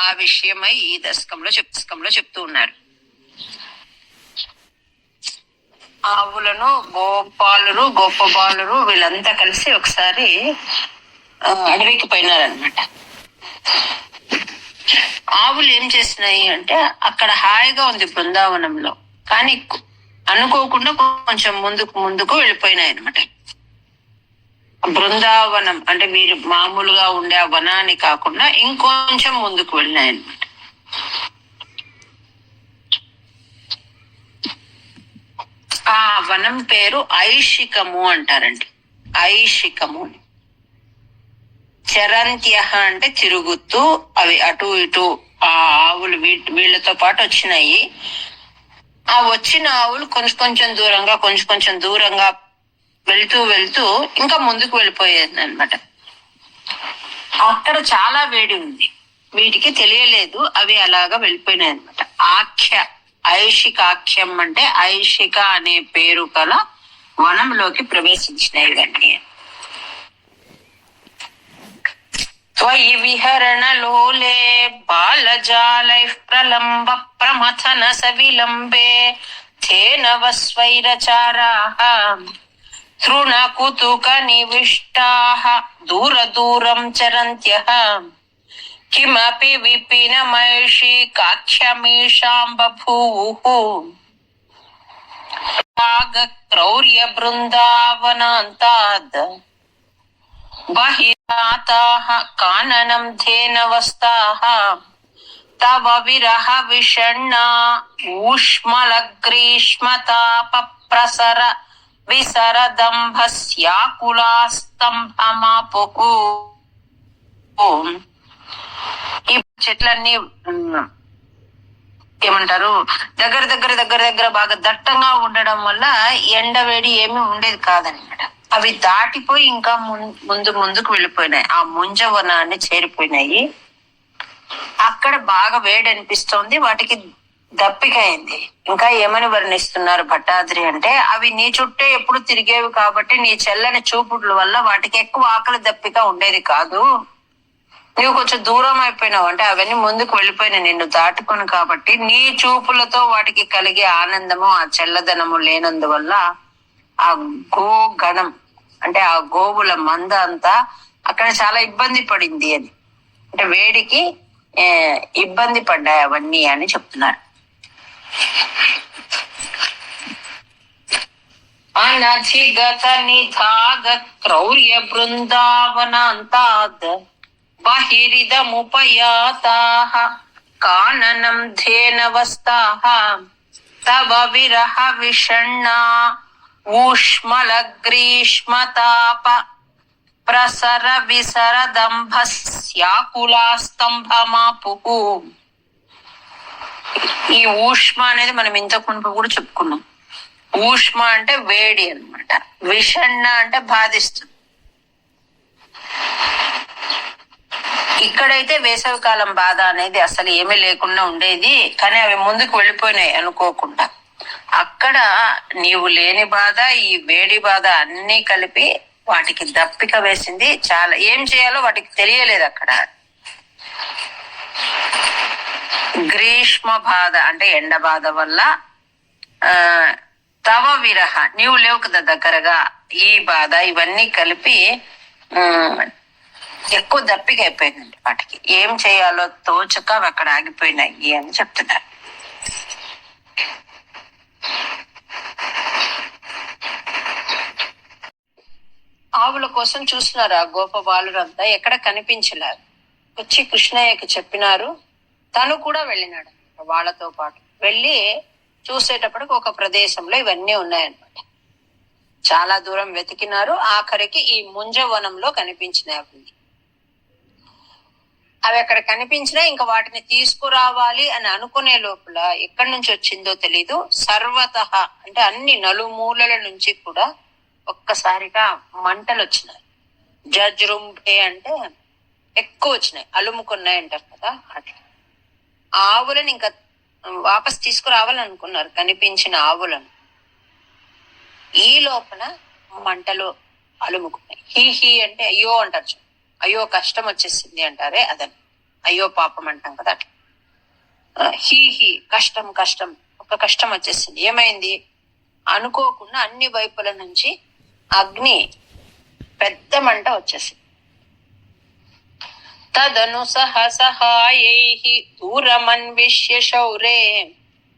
ఆ విషయమై ఈ దశకంలో చెప్ దశకంలో చెప్తూ ఉన్నారు ఆవులను గోపాలురు గోపబాలురు వీళ్ళంతా కలిసి ఒకసారి అడవికి పోయినారనమాట ఆవులు ఏం చేసినాయి అంటే అక్కడ హాయిగా ఉంది బృందావనంలో. కానీ అనుకోకుండా కొంచెం ముందుకు ముందుకు వెళ్ళిపోయినాయి అనమాట బృందావనం అంటే మీరు మామూలుగా ఉండే ఆ వనాన్ని కాకుండా ఇంకొంచెం ముందుకు వెళ్ళినాయి అనమాట ఆ వనం పేరు ఐషికము అంటారండి. ఐషికము. చరంత్య అంటే తిరుగుతూ అవి అటు ఇటు ఆ ఆవులు వీ- వీళ్ళతో పాటు వచ్చినాయి. ఆ వచ్చిన ఆవులు కొంచెం కొంచెం దూరంగా కొంచెం కొంచెం దూరంగా వెళ్తూ వెళ్తూ ఇంకా ముందుకు వెళ్ళిపోయేది అనమాట అక్కడ చాలా వేడి ఉంది వీటికి తెలియలేదు అవి అలాగా వెళ్ళిపోయినాయి అనమాట ఆఖ్య ఐషికాఖ్యం అంటే ఐషిక అనే పేరు గల వనంలోకి ప్రవేశించినాయి ఇవన్నీ त्वयि विहरणलोले बालजालैः प्रलम्ब प्रमथन सविलम्बे तेन वस्वैरचाराः तृणकुतुकनिविष्टाः दूरदूरं चरन्त्यः। किमपि विपिनमैषी काख्यमीषां बभूवुः तव विरह विषण्णा ऊष्मलग्रीष्मतापप्रसर। విసరదంభస్యాకులాస్తంభమాపుకు ఈ చెట్లన్నీ ఏమంటారు దగ్గర దగ్గర దగ్గర దగ్గర బాగా దట్టంగా ఉండడం వల్ల ఎండ వేడి ఏమీ ఉండేది కాదనమాట అవి దాటిపోయి ఇంకా ముందు ముందుకు వెళ్ళిపోయినాయి. ఆ ముంజవనాన్ని చేరిపోయినాయి. అక్కడ బాగా వేడి అనిపిస్తోంది వాటికి దప్పికైంది. ఇంకా ఏమని వర్ణిస్తున్నారు భట్టాద్రి అంటే అవి నీ చుట్టే ఎప్పుడు తిరిగేవి కాబట్టి నీ చెల్లని చూపుల వల్ల వాటికి ఎక్కువ ఆకలి దప్పిక ఉండేది కాదు. నువ్వు కొంచెం దూరం అయిపోయినావు అంటే అవన్నీ ముందుకు వెళ్ళిపోయినాయి నిన్ను దాటుకుని కాబట్టి నీ చూపులతో వాటికి కలిగే ఆనందము ఆ చెల్లదనము లేనందువల్ల ఆ గో గణం అంటే ఆ గోవుల మంద అంతా అక్కడ చాలా ఇబ్బంది పడింది అని. అంటే వేడికి ఇబ్బంది పడ్డాయి అవన్నీ అని చెప్తున్నారు. ಅನಧಿಗತ ನಿಧಾದ ಕ್ರೌರ್ಯ ಬೃಂದಾವನಾಂತಾದ ಬಹಿರಿದ ಮುಪಯಾತಾಹ ಕಾನನಂ ಧೇನವಸ್ತಾಹ ತವ ವಿರಹ ವಿಷಣ್ಣ ಊಷ್ಮಲ ಗ್ರೀಷ್ಮತಾಪ ಪ್ರಸರ ವಿಸರದಂಭ ಸ್ಯಾಕುಲಾಸ್ತಂಭ ಮಾಪುಹು ఈ ఊష్మ అనేది మనం ఇంతకు మునుపు కూడా చెప్పుకున్నాం. ఊష్మ అంటే వేడి అన్నమాట. విషణ అంటే బాధిస్తుంది. ఇక్కడైతే వేసవికాలం బాధ అనేది అసలు ఏమీ లేకుండా ఉండేది. కానీ అవి ముందుకు వెళ్ళిపోయినాయి అనుకోకుండా. అక్కడ నీవు లేని బాధ ఈ వేడి బాధ అన్ని కలిపి వాటికి దప్పిక వేసింది. చాలా ఏం చేయాలో వాటికి తెలియలేదు అక్కడ. గ్రీష్మ బాధ అంటే ఎండ బాధ వల్ల ఆ తవ విరహ నీవు లేవు కదా దగ్గరగా ఈ బాధ ఇవన్నీ కలిపి ఎక్కువ దప్పిక అయిపోయిందండి వాటికి. ఏం చేయాలో తోచక అక్కడ ఆగిపోయినాయి అని చెప్తున్నారు. ఆవుల కోసం చూస్తున్నారు ఆ గోప బాలురంతా ఎక్కడ కనిపించలేరు వచ్చి కృష్ణయ్యకి చెప్పినారు. తను కూడా వెళ్ళినాడు. వాళ్ళతో పాటు వెళ్ళి చూసేటప్పటికి ఒక ప్రదేశంలో ఇవన్నీ ఉన్నాయన్నమాట. చాలా దూరం వెతికినారు. ఆఖరికి ఈ ముంజవనంలో కనిపించినాయి అవి. అవి అక్కడ కనిపించినా ఇంకా వాటిని తీసుకురావాలి అని అనుకునే లోపల ఎక్కడి నుంచి వచ్చిందో తెలీదు. సర్వత అంటే అన్ని నలుమూలల నుంచి కూడా ఒక్కసారిగా మంటలు వచ్చినాయి. జజ్రుంబే అంటే ఎక్కువ వచ్చినాయి. అలుముకున్నాయి అంటారు కదా అట్లా. ఆవులను ఇంకా వాపస్ తీసుకురావాలనుకున్నారు కనిపించిన ఆవులను. ఈ లోపల మంటలు అలుముకున్నాయి. హీ హీ అంటే అయ్యో అంటారు అయ్యో కష్టం వచ్చేసింది అంటారే అదని అయ్యో పాపం అంటాం కదా అట్లా. హీ హీ కష్టం కష్టం ఒక కష్టం వచ్చేసింది. ఏమైంది? అనుకోకుండా అన్ని వైపుల నుంచి అగ్ని పెద్ద మంట వచ్చేసింది. తదను సహ సహాయై దూరమన్విష్య శౌరే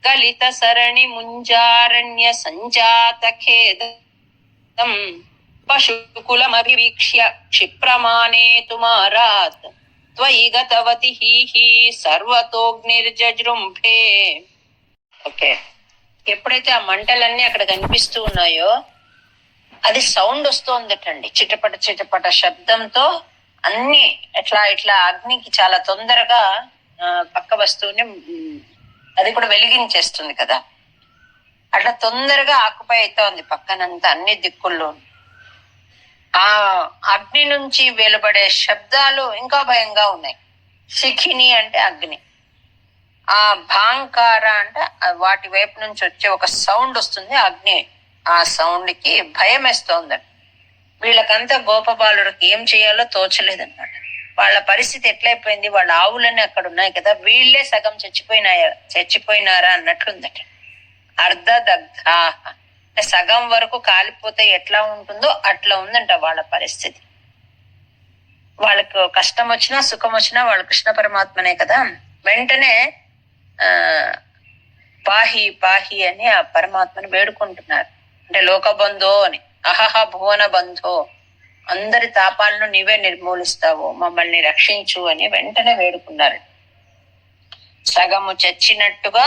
కలిత సరణి ముంజారణ్య సంజాత ఖేదం పశుకులమభివీక్ష్య క్షిప్రమానే తుమారాత్ త్వయి గతవతి హీ హీ సర్వతోగ్నిర్జృంభే ఓకే. ఎప్పుడైతే ఆ మంటలన్నీ అక్కడ కనిపిస్తూ ఉన్నాయో అది సౌండ్ వస్తోందటండి. చిటపట చిటపట శబ్దంతో అన్ని ఎట్లా ఇట్లా అగ్నికి చాలా తొందరగా ఆ, పక్క వస్తువుని అది కూడా వెలిగించేస్తుంది కదా. అట్లా తొందరగా ఆకుపై అవుతోంది పక్కనంతా అన్ని దిక్కుల్లో. ఆ అగ్ని నుంచి వెలువడే శబ్దాలు ఇంకా భయంగా ఉన్నాయి. శిఖిని అంటే అగ్ని. ఆ భాంకార అంటే వాటి వైపు నుంచి వచ్చే ఒక సౌండ్ వస్తుంది అగ్ని. ఆ సౌండ్కి భయం వేస్తోందండి వీళ్ళకంతా గోపబాలుడికి ఏం చేయాలో తోచలేదన్నమాట. వాళ్ళ పరిస్థితి ఎట్లయిపోయింది? వాళ్ళ ఆవులన్నీ అక్కడ ఉన్నాయి కదా. వీళ్ళే సగం చచ్చిపోయినాయా? చచ్చిపోయినారా అన్నట్లుందట. అర్ధ దగ్ధ. సగం వరకు కాలిపోతే ఎట్లా ఉంటుందో అట్లా ఉందంట వాళ్ళ పరిస్థితి. వాళ్ళకు కష్టం వచ్చినా సుఖం వచ్చినా వాళ్ళు కృష్ణ పరమాత్మనే కదా. వెంటనే ఆ పాహి పాహి అని ఆ పరమాత్మని వేడుకుంటున్నారు. అంటే లోకబంధో అని. అహహ భువన బంధో. అందరి తాపాలను నీవే నిర్మూలిస్తావు మమ్మల్ని రక్షించు అని వెంటనే వేడుకున్నారు. సగము చచ్చినట్టుగా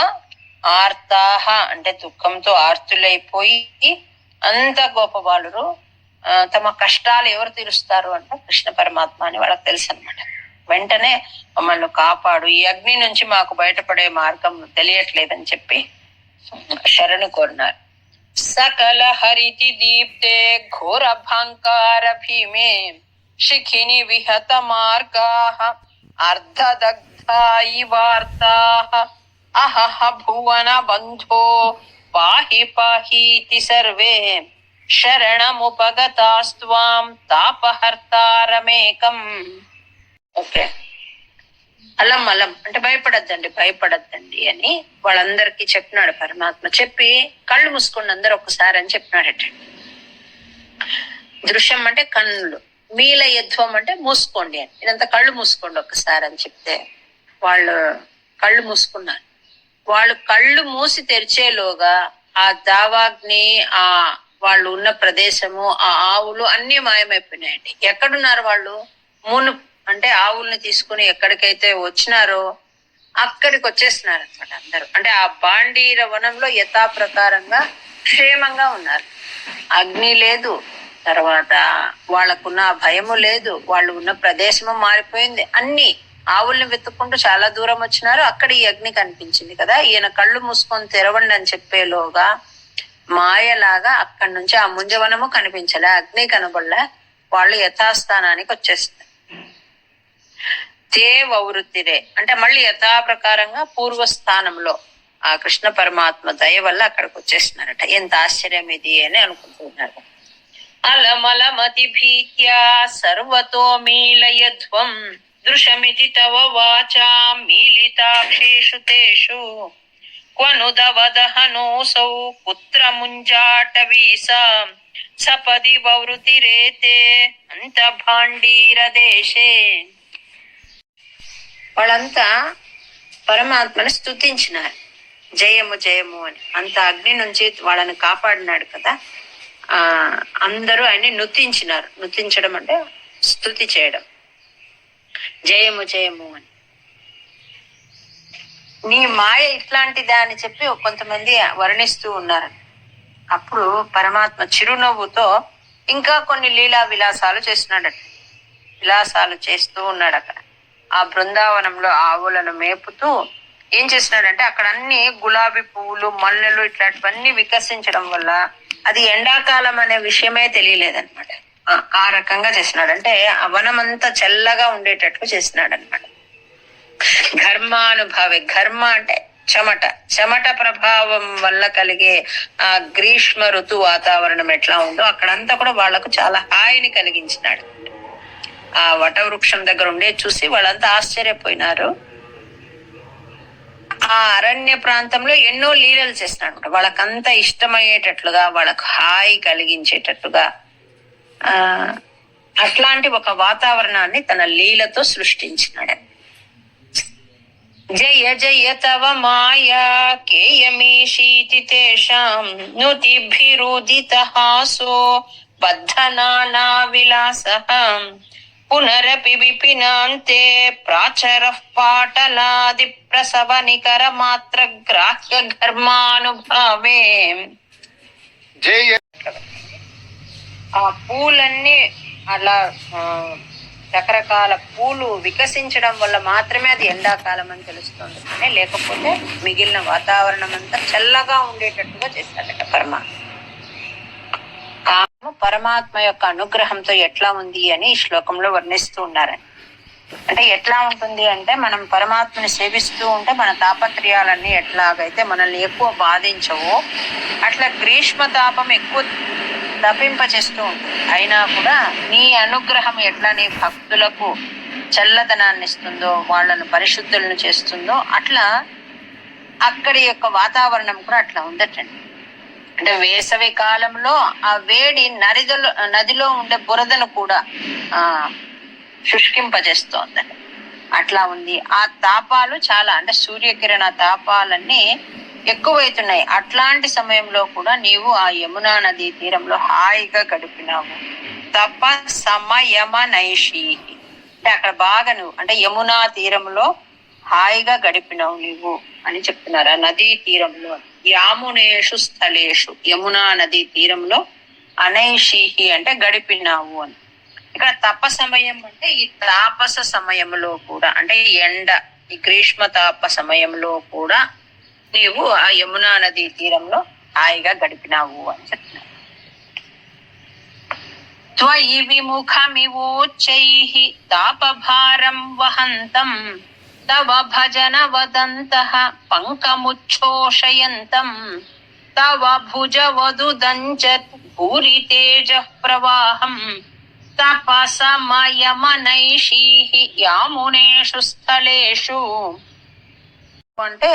ఆర్తాహ అంటే దుఃఖంతో ఆర్తులైపోయి అంత గోపబాలురు తమ కష్టాలు ఎవరు తీరుస్తారు అంటే కృష్ణ పరమాత్మ అని వాళ్ళకి తెలుసు అనమాట వెంటనే మమ్మల్ని కాపాడు ఈ అగ్ని నుంచి మాకు బయటపడే మార్గం తెలియట్లేదని చెప్పి శరణు కోరినారు. సకల హరితి దీప్తే ఘోర భాంకార భీమే శిఖిని విహత మార్గా అర్ధదగ్ధా ఇవార్తాః అహహ భువన బంధో పాహి పాహీతి సర్వే శరణముపగతాస్త్వాం తాపహర్తారమేకం ఓకే అలం అలం. అంటే భయపడద్దండి భయపడద్దండి అని వాళ్ళందరికీ చెప్పినాడు పరమాత్మ. చెప్పి కళ్ళు మూసుకోండి అందరు ఒకసారి అని చెప్పినాడట. దృశ్యం అంటే కన్నులు. మీల యధ్వం అంటే మూసుకోండి అని. ఇదంతా కళ్ళు మూసుకోండి ఒకసారి అని చెప్తే వాళ్ళు కళ్ళు మూసుకున్నారు. వాళ్ళు కళ్ళు మూసి తెరిచేలోగా ఆ దావాగ్ని ఆ వాళ్ళు ఉన్న ప్రదేశము ఆ ఆవులు అన్ని మాయమైపోయినాయండి. ఎక్కడున్నారు వాళ్ళు? మును అంటే ఆవుల్ని తీసుకుని ఎక్కడికైతే వచ్చినారో అక్కడికి వచ్చేస్తున్నారు అనమాట అందరూ. అంటే ఆ బాండీర వనంలో యథా ప్రకారంగా క్షేమంగా ఉన్నారు. అగ్ని లేదు తర్వాత వాళ్ళకున్న భయము లేదు వాళ్ళు ఉన్న ప్రదేశము మారిపోయింది. అన్ని ఆవుల్ని వెతుక్కుంటూ చాలా దూరం వచ్చినారు. అక్కడ ఈ అగ్ని కనిపించింది కదా. ఈయన కళ్ళు మూసుకొని తెరవండి అని చెప్పేలోగా మాయలాగా అక్కడి నుంచి ఆ ముంజవనము కనిపించలే. అగ్ని కనబడలే. వాళ్ళు యథాస్థానానికి వచ్చేస్తారు తే వృత్తిరే అంటే మళ్ళీ యథా ప్రకారంగా పూర్వస్థానంలో ఆ కృష్ణ పరమాత్మ దయ వల్ల అక్కడికి వచ్చేసినారట ఎంత ఆశ్చర్యం ఇది అని అనుకుంటున్నారు. అలమలమతి భీత్యా సర్వతో మీలయధ్వం దృశమితి తవ వాచా మీలితాక్షేషు తేషు. క్వనుదవదహనోసౌ పుత్రముంజాటవీసా సపది వృతిరేతే అంత భాండీర దేశే. వాళ్ళంతా పరమాత్మని స్థుతించినారు జయము జయము అని. అంత అగ్ని నుంచి వాళ్ళని కాపాడినాడు కదా. ఆ అందరూ ఆయన్ని నుతించినారు. నుతించడం అంటే స్థుతి చేయడం. జయము జయము అని. నీ మాయ ఇట్లాంటిదా అని చెప్పి కొంతమంది వర్ణిస్తూ ఉన్నారు. అప్పుడు పరమాత్మ చిరునవ్వుతో ఇంకా కొన్ని లీలా విలాసాలు చేస్తున్నాడట. విలాసాలు చేస్తూ ఉన్నాడు అక్కడ ఆ బృందావనంలో ఆవులను మేపుతూ ఏం చేస్తున్నాడంటే అక్కడ అన్ని గులాబీ పువ్వులు మల్లెలు ఇట్లాంటివన్నీ వికసించడం వల్ల అది ఎండాకాలం అనే విషయమే తెలియలేదన్నమాట. ఆ- రకంగా చేసినాడు అంటే ఆ వనమంతా చల్లగా ఉండేటట్లు చేసినాడు అనమాట ఘర్మానుభావి ఘర్మ అంటే చెమట. చెమట ప్రభావం వల్ల కలిగే ఆ గ్రీష్మ ఋతు వాతావరణం ఎట్లా ఉందో అక్కడంతా కూడా వాళ్ళకు చాలా హాయిని కలిగించినాడు. ఆ వటవృక్షం దగ్గర ఉండే చూసి వాళ్ళంతా ఆశ్చర్యపోయినారు. ఆ అరణ్య ప్రాంతంలో ఎన్నో లీలలు చేసినట్టు వాళ్ళకంతా ఇష్టమయ్యేటట్లుగా వాళ్ళకు హాయి కలిగించేటట్లుగా ఆ అట్లాంటి ఒక వాతావరణాన్ని తన లీలతో సృష్టించినాడు. జయ జయ తవ మాయా కేయమీషీతి తేషాం నుతిభిరుదిత హాసో బద్ధనానా విలాసహం పునరపి విపినాంతే ప్రాచర పాటలాది ప్రసవ నికర మాత్ర గ్రాహ్య ఘర్మానుభావే. ఆ పూలన్నీ అలా రకరకాల పూలు వికసించడం వల్ల మాత్రమే అది ఎండాకాలం అని తెలుస్తుంది. కానీ లేకపోతే మిగిలిన వాతావరణం అంతా చల్లగా ఉండేటట్టుగా చేశాడట పరమాత్మ. పరమాత్మ యొక్క అనుగ్రహంతో ఎట్లా ఉంది అని ఈ శ్లోకంలో వర్ణిస్తూ ఉన్నారని అంటే ఎట్లా ఉంటుంది అంటే మనం పరమాత్మని సేవిస్తూ ఉంటే మన తాపత్రయాలన్నీ ఎట్లాగైతే మనల్ని ఎక్కువ బాధించవో అట్లా గ్రీష్మ తాపం ఎక్కువ తప్పింపచేస్తూ ఉంటుంది. అయినా కూడా నీ అనుగ్రహం ఎట్లా నీ భక్తులకు చల్లదనాన్ని ఇస్తుందో వాళ్ళను పరిశుద్ధులను చేస్తుందో అట్లా అక్కడి యొక్క వాతావరణం కూడా అట్లా ఉండటండి అంటే వేసవి కాలంలో ఆ వేడి నదిలో నదిలో ఉండే బురదను కూడా ఆ శుష్కింపజేస్తోందని అట్లా ఉంది. ఆ తాపాలు చాలా అంటే సూర్యకిరణ తాపాలన్నీ ఎక్కువైతున్నాయి. అట్లాంటి సమయంలో కూడా నీవు ఆ యమునా నదీ తీరంలో హాయిగా గడిపినావు. తప్ప సమయమ నైషి అంటే అక్కడ బాగా నువ్వు అంటే యమునా తీరంలో హాయిగా గడిపినావు నీవు అని చెప్తున్నారు. ఆ నదీ తీరంలో. యామునేషు స్థలేషు. యమునా నదీ తీరంలో అనైషిహి అంటే గడిపినావు అని. ఇక్కడ తప సమయం అంటే ఈ తాపస సమయంలో కూడా అంటే ఎండ ఈ గ్రీష్మ తాప సమయంలో కూడా నీవు ఆ యమునా నది తీరంలో హాయిగా గడిపినావు అని చెప్తున్నారు. త్వయి విముఖమివోచ్చై తాపభారం వహంతం తవ భజన వదంతః పంకముచ్ఛోషయంతం తవ భుజ వదుదంచత్ భూరి తేజ ప్రవాహం తపసమయమనైషీః యామునేషు స్థలేషు. అంటే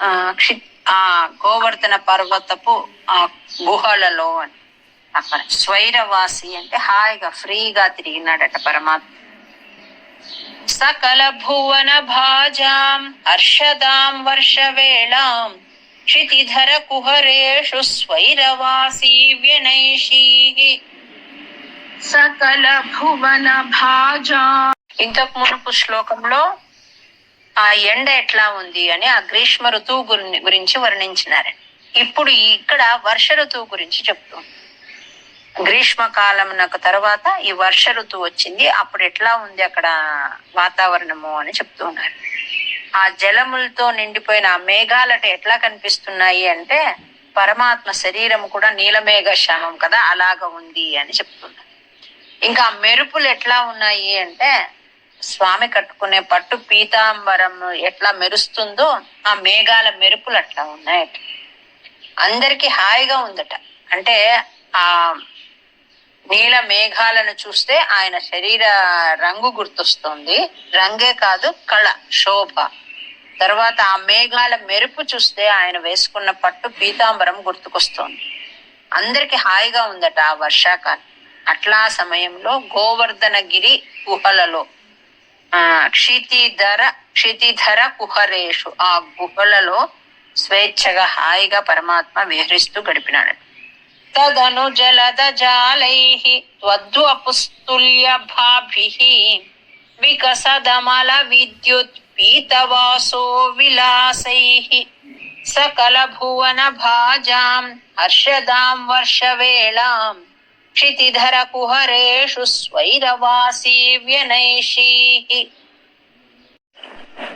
ఆ క్షి ఆ గోవర్ధన పర్వతపు ఆ గుహలలో అని. అక్కడ స్వైరవాసి అంటే హాయిగా ఫ్రీగా తిరిగినాడట పరమాత్మ. సకల భువన భాజాం హర్షదాం వర్షవేళాం క్షితిధర కుహరేషు స్వైరవాసీ వ్యనైషీ సకల భువన భాజా ఇంతకు మునుపు శ్లోకంలో ఆ ఎండ ఎట్లా ఉంది అని ఆ గ్రీష్మ ఋతువు గురి- గురించి వర్ణించినారు. ఇప్పుడు ఇక్కడ వర్ష ఋతువు గురించి చెప్తుంది గ్రీష్మ కాలంనకు తర్వాత ఈ వర్ష ఋతువు వచ్చింది. అప్పుడు ఎట్లా ఉంది అక్కడ వాతావరణము అని చెప్తున్నారు ఆ జలములతో నిండిపోయిన ఆ మేఘాలట ఎట్లా కనిపిస్తున్నాయి అంటే పరమాత్మ శరీరం కూడా నీలమేఘ శ్యామం కదా అలాగ ఉంది అని చెప్తున్నారు ఇంకా మెరుపులు ఎట్లా ఉన్నాయి అంటే స్వామి కట్టుకునే పట్టు పీతాంబరం ఎట్లా మెరుస్తుందో ఆ మేఘాల మెరుపులు అట్లా ఉన్నాయట. అందరికి హాయిగా ఉందట. అంటే ఆ నీల మేఘాలను చూస్తే ఆయన శరీర రంగు గుర్తొస్తుంది. రంగే కాదు కళ శోభ. తర్వాత ఆ మేఘాల మెరుపు చూస్తే ఆయన వేసుకున్న పట్టు పీతాంబరం గుర్తుకొస్తోంది. అందరికి హాయిగా ఉందట ఆ వర్షాకాలం. అట్లా సమయంలో గోవర్ధనగిరి గుహలలో ఆ క్షితిధర క్షితిధర కుహరేషు ఆ గుహలలో స్వేచ్ఛగా హాయిగా పరమాత్మ విహరిస్తూ గడిపినాడు తదను జలద జాలై త్వద్వపుస్తుల్య భాభిః వికసదమల విద్యుత్ పీతవాసో విలాసైః. సకల భువన భాజాం హర్షదాం వర్షవేళాం. క్షితిధర కుహరేషు స్వైరవాసీ వ్యనైషీ.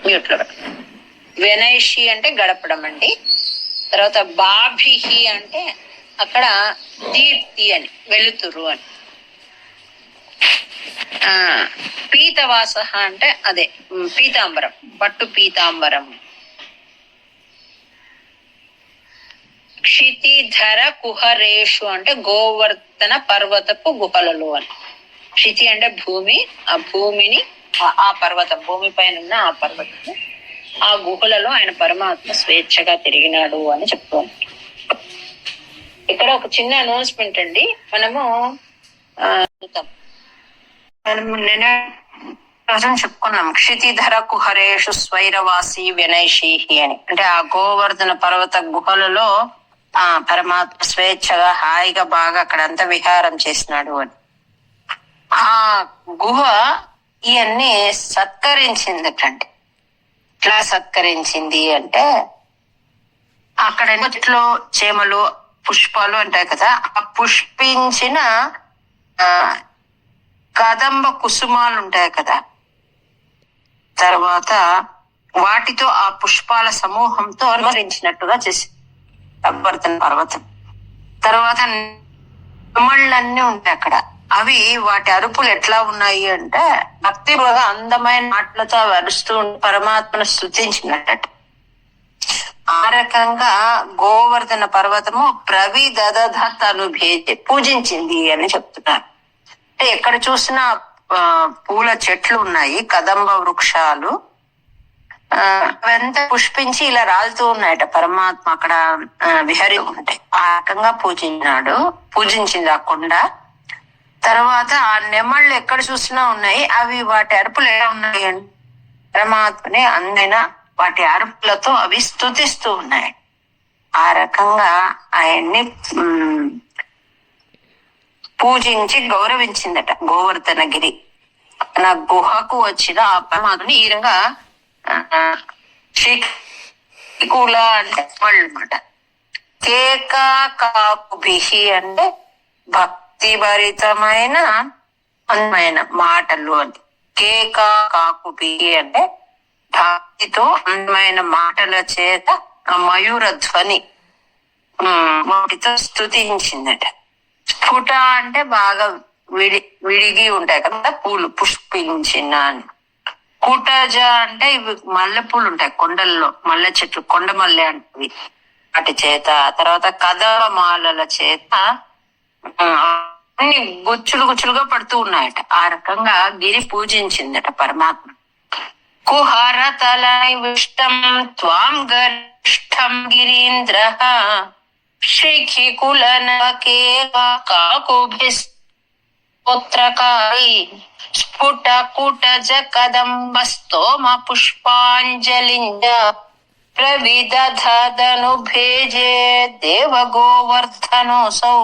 మ్యూట్లో వ్యనైషి అంటే గడపడం అండి. తర్వాత బాభిహి అంటే అక్కడ దీప్తి అని వెలుతురు అని. ఆ పీతవాస అంటే అదే పీతాంబరం పట్టు పీతాంబరం. క్షితిధర కుహరేషు అంటే గోవర్ధన పర్వతపు గుహలలో అని. క్షితి అంటే భూమి ఆ భూమిని ఆ- పర్వతం భూమి పైన ఉన్న ఆ పర్వతం. ఆ గుహలలో ఆయన పరమాత్మ స్వేచ్ఛగా తిరిగినాడు అని చెప్తాం ఇక్కడ ఒక చిన్న అనౌన్స్మెంట్ అండి. మనము మనం నిన్న రోజున చెప్పుకున్నాం క్షితిధర కుహరేషు స్వైరవాసి వినైషీహి అని. అంటే ఆ గోవర్ధన పర్వత గుహలలో ఆ పరమాత్మ స్వేచ్ఛగా హాయిగా బాగా అక్కడంతా విహారం చేసినాడు అని. ఆ గుహ ఇవన్నీ సత్కరించిందటండి. ఎట్లా సత్కరించింది అంటే అక్కడ చెట్లు చేమలు పుష్పాలు అంటారు కదా ఆ పుష్పించిన ఆ కదంబ కుసుమాలు ఉంటాయి కదా. తర్వాత వాటితో ఆ పుష్పాల సమూహంతో అనుమరించినట్టుగా చేసి అభ్యర్థన పర్వతం. తర్వాత నెమళ్ళన్నీ ఉంటాయి అక్కడ. అవి వాటి అరుపులు ఎట్లా ఉన్నాయి అంటే భక్తి బాగా అందమైన మాటలతో అవి అరుస్తూ పరమాత్మను స్థుతించినట్టు ఆ రకంగా గోవర్ధన పర్వతము ప్రవి దదధ పూజించింది అని చెప్తున్నారు. అంటే ఎక్కడ చూసినా పూల చెట్లు ఉన్నాయి కదంబ వృక్షాలు. ఆ, అవంతా పుష్పించి ఇలా రాలుతూ ఉన్నాయట. పరమాత్మ అక్కడ విహరి ఉంటాయి ఆ రకంగా పూజించినాడు. పూజించింది ఆ కొండ. తర్వాత ఆ నెమళ్ళు ఎక్కడ చూసినా ఉన్నాయి. అవి వాటి అరుపులు ఎలా ఉన్నాయి పరమాత్మని అందైన వాటి అరుపులతో అవి స్థుతిస్తూ ఉన్నాయి. ఆ రకంగా ఆయన్ని పూజించి గౌరవించిందట గోవర్ధనగిరి. నా గుహకు వచ్చిన ఆ పరమాత్మని ఈ విధంగా శ్రీకూల అంటే వాళ్ళు అనమాట కేకా అంటే భక్తి భరితమైన అందమైన మాటలు అని కేకా కాకుభిహి అంటే భక్తితో అందమైన మాటల చేత ఆ మయూర ధ్వని వాటితో స్థుతించిందట స్ఫుట అంటే బాగా విడి విడిగి ఉంటాయి కదా పూలు పుష్పించిన అని. కుటజ అంటే ఇవి మల్లెపూలు ఉంటాయి కొండల్లో మల్లె చెట్లు కొండ మల్లె అంటే వాటి చేత తర్వాత కదవ మాలల చేత అన్ని గుచ్చులు గుచ్చులుగా పడుతూ ఉన్నాయట. ఆ రకంగా గిరి పూజించిందట పరమాత్మ. కుహర తలైవిష్టం త్వాం గరిష్టం గిరీంద్ర. శిఖి శిఖికులనకే కాకుభిస్త్రకారి స్ఫుట కుటజ కదంబ స్తోమ పుష్పాంజలింజ ప్రవిదధను భేజే దేవ గోవర్ధనోసౌ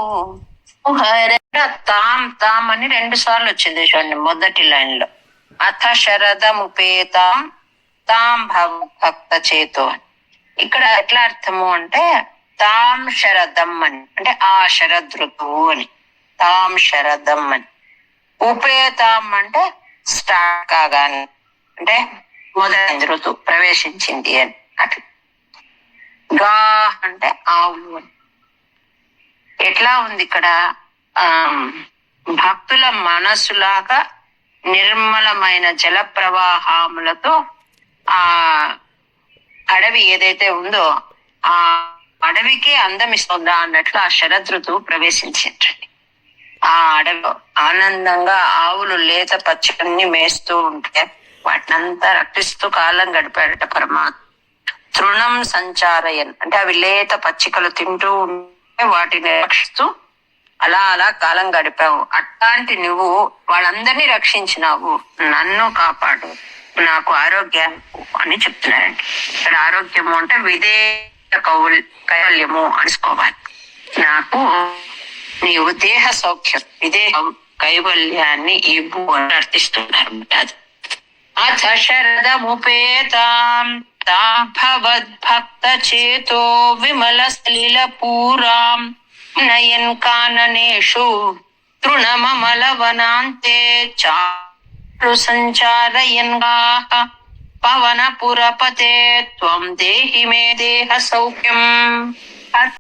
హర తాం తామని అని రెండు సార్లు వచ్చింది చూడండి మొదటి లైన్లో అథ శరదముపేతాం తాం భవ భక్త చేతో అని. ఇక్కడ ఎట్లా అర్థము అంటే తాం శరదం అని అంటే ఆ శరదృతువు అని. తాం శరదం అని. ఉపేతాం అంటే స్టార్ట్ కాగానే అంటే మొదటి ఋతు ప్రవేశించింది అని. అట్లా. గా అంటే ఆవులు అని. ఎట్లా ఉంది ఇక్కడ? ఆ భక్తుల మనసులాగా నిర్మలమైన జల ప్రవాహములతో ఆ అడవి ఏదైతే ఉందో ఆ అడవికి అందమిస్తుందా అన్నట్లు ఆ శరదృతువు ప్రవేశించిందండి. ఆ అడవిలో ఆనందంగా ఆవులు లేత పచ్చని మేస్తూ ఉంటే వాటినంతా రక్షిస్తూ కాలం గడిపాడట పరమాత్మ. తృణం సంచారయన్ అంటే అవి లేత పచ్చికలు తింటూ ఉంటే వాటిని రక్షిస్తూ అలా అలా కాలం గడిపావు. అట్లాంటి నువ్వు వాళ్ళందరినీ రక్షించినావు. నన్ను కాపాడు. నాకు ఆరోగ్యాన్ని అని చెప్తున్నారండి. ఇక్కడ ఆరోగ్యము అంటే విదే కౌల్ కైవల్యము అనుకోవాలి. నాకు నీవు దేహ సౌఖ్యం ఇదే కైవల్యాన్ని ఇవ్వు అని అర్థిస్తున్నారు. అది. అథ శరదముపేతాం తాం భవద్భక్త చేతో విమల స్థలిల పూరాం. నయన్ కాననేషు తృణమమల వనాంతే చారు సంచారయన్ పవన పురపతే త్వం దేహి మే దేహ సౌఖ్యం